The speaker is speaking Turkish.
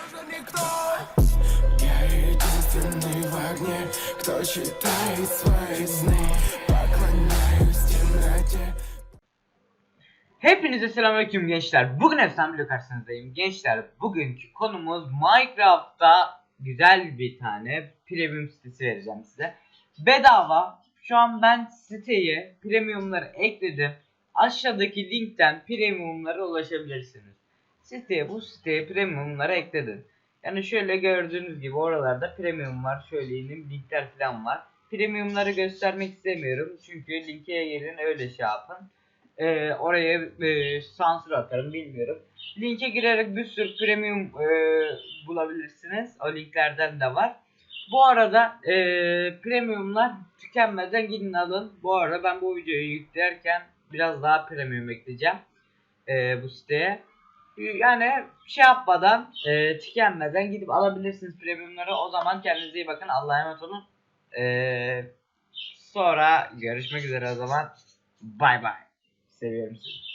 Уже никто Я единственный в огне Кто читает свои сны Поклоняюсь темноте Hepinize selamünaleyküm gençler. Bugün efsane video karşınızdayım. Gençler bugünkü konumuz Minecraft'ta güzel bir tane premium sitesi vereceğim size. Bedava. Şu an ben siteye premiumları ekledim. Aşağıdaki linkten premiumlara ulaşabilirsiniz. Siteye bu siteye premiumları ekledim. Yani şöyle gördüğünüz gibi oralarda premium var. Şöyle inim linkler falan var. Premiumları göstermek istemiyorum. Çünkü linke gelin öyle şey yapın. Ee, oraya e, sansür atarım bilmiyorum. Linke girerek bir sürü premium e, bulabilirsiniz. O linklerden de var. Bu arada e, premiumlar tükenmeden gidin alın. Bu arada ben bu videoyu yüklerken biraz daha premium ekleyeceğim e, bu siteye. Yani şey yapmadan e, tükenmeden gidip alabilirsiniz premiumları. O zaman kendinize iyi bakın. Allah'a emanet olun. E, sonra görüşmek üzere o zaman. Bay bay. Seviyorum sizi.